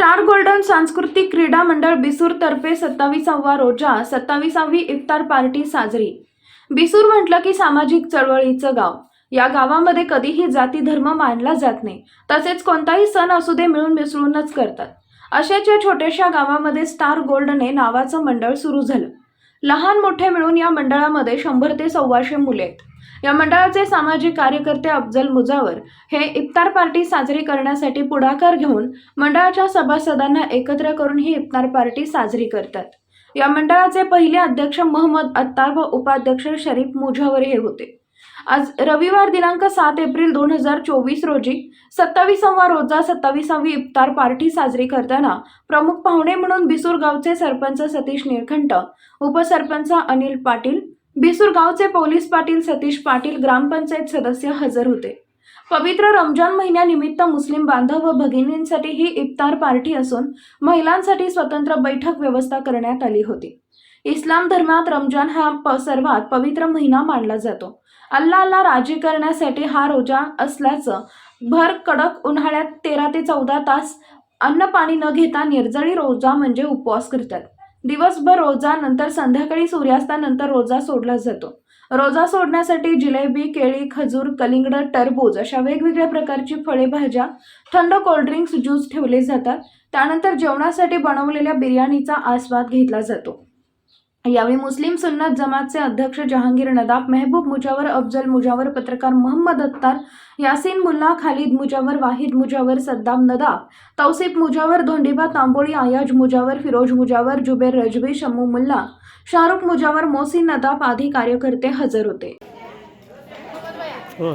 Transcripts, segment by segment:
Star golden सांस्कृतिक क्रीडा मंडळ बिसूर तर्फे सत्तावीसावा रोजा सत्तावीसावी इफ्तार पार्टी साजरी. बिसूर म्हटलं की सामाजिक चळवळीचं गाव. या गावामध्ये कधीही जाती धर्म मानला जात नाही. तसेच कोणताही सण असू दे मिळून मिसळूनच करतात. अशाच या छोट्याशा गावामध्ये स्टार गोल्डने नावाचं मंडळ सुरू झालं. लहान मोठे मिळून या मंडळामध्ये शंभर ते सव्वाशे मुले आहेत. या मंडळाचे सामाजिक कार्यकर्ते अफजल मुजावर हे इफ्तार पार्टी साजरी करण्यासाठी पुढाकार घेऊन मंडळाच्या सभासदांना एकत्र करून ही इफ्तार पार्टी साजरी करतात. या मंडळाचे पहिले अध्यक्ष मोहम्मद अत्तार व उपाध्यक्ष शरीफ मुजावर हे होते. आज रविवार दिनांक सात एप्रिल दोन हजार चोवीस रोजी सत्तावीसावा रोजा सत्तावीसावी इफ्तार पार्टी साजरी करताना प्रमुख पाहुणे म्हणून बिसूर गावचे सरपंच सतीश निळखंट उपसरपंच अनिल पाटील बिसूरगावचे पोलीस पाटील सतीश पाटील ग्रामपंचायत सदस्य हजर होते. पवित्र रमजान महिन्यानिमित्त मुस्लिम बांधव व भगिनींसाठी ही इफ्तार पार्टी असून महिलांसाठी स्वतंत्र बैठक व्यवस्था करण्यात आली होती. इस्लाम धर्मात रमजान हा प सर्वात पवित्र महिना मानला जातो. अल्लाला राजी करण्यासाठी हा रोजा असल्याचं भर कडक उन्हाळ्यात तेरा ते चौदा तास अन्न पाणी न घेता निर्जळी रोजा म्हणजे उपवास करतात. दिवसभर रोजा नंतर संध्याकाळी सूर्यास्तानंतर रोजा सोडला जातो. रोजा सोडण्यासाठी जिलेबी केळी खजूर कलिंगड टरबूज अशा वेगवेगळ्या प्रकारची फळे भाज्या थंड कोल्ड्रिंक्स ज्यूस ठेवले जातात. त्यानंतर जेवणासाठी बनवलेल्या बिर्याणीचा आस्वाद घेतला जातो. यावेळी मुस्लिम सुन्नत जमातचे अध्यक्ष जहांगीर नदाब मेहबूब मुजावर अफजल मुजावर पत्रकार मोहम्मद अत्तार यासीन मुल्ला खालिद मुजावर वाहिद मुजावर सद्दाम नदाब तौसिफ मुजावर धोंडीबा तांबोळी आयाज मुजावर फिरोज मुजावर जुबेर रजवी शम्मू मुल्ला शाहरुख मुजावर मोसी नदाब आदी कार्यकर्ते हजर होते. हो.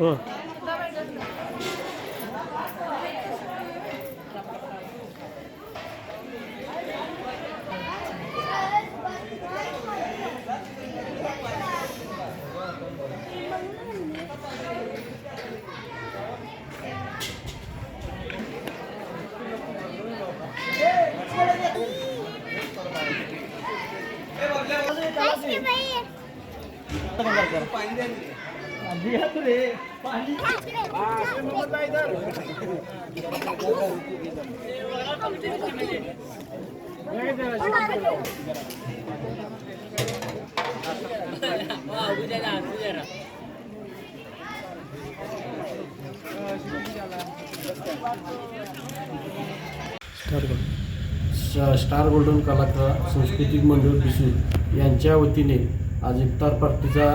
हो स्टार गोल्ड. स- स्टार गोल्डन. कलाकार सांस्कृतिक मंडळ बिसूर यांच्या वतीने आज इफ्तार पार्टीचा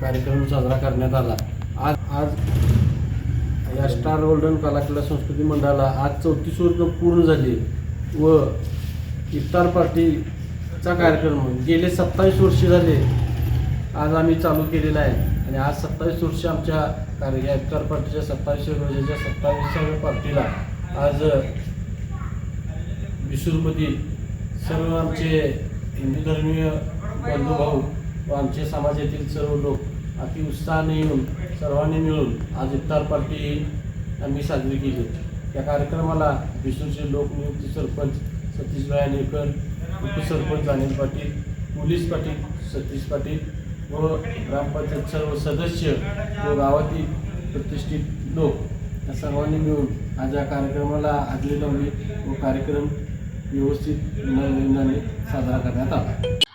कार्यक्रम साजरा करण्यात आला. आज आज या स्टार गोल्डन कलाकला संस्कृती मंडळाला आज चौतीस वर्ष पूर्ण झाली व इफ्तार पार्टीचा कार्यक्रम गेले सत्तावीस वर्षे झाले. आज आम्ही चालू केलेला आहे. आणि आज सत्तावीस वर्ष आमच्या कार्य इफ्तार पार्टीच्या सत्तावीस रोजाच्या सत्तावीसाव्या पार्टीला आज विसुरमधील सर्व आमचे हिंदू धर्मीय बंधुभाऊ व आमचे समाजातील सर्व लोक अति उत्साहाने येऊन सर्वांनी मिळून आज इफ्तार पार्टी आम्ही साजरी केली. या कार्यक्रमाला विसूरचे लोकनियुक्त सरपंच सतीश नेकर उपसरपंच अनिल पाटील पोलीस पाटील सतीश पाटील व ग्रामपंचायत सर्व सदस्य व गावातील प्रतिष्ठित लोक या सर्वांनी मिळून आज या कार्यक्रमाला हाजरी लावली व कार्यक्रम व्यवस्थित नवीनाने साजरा करण्यात आला.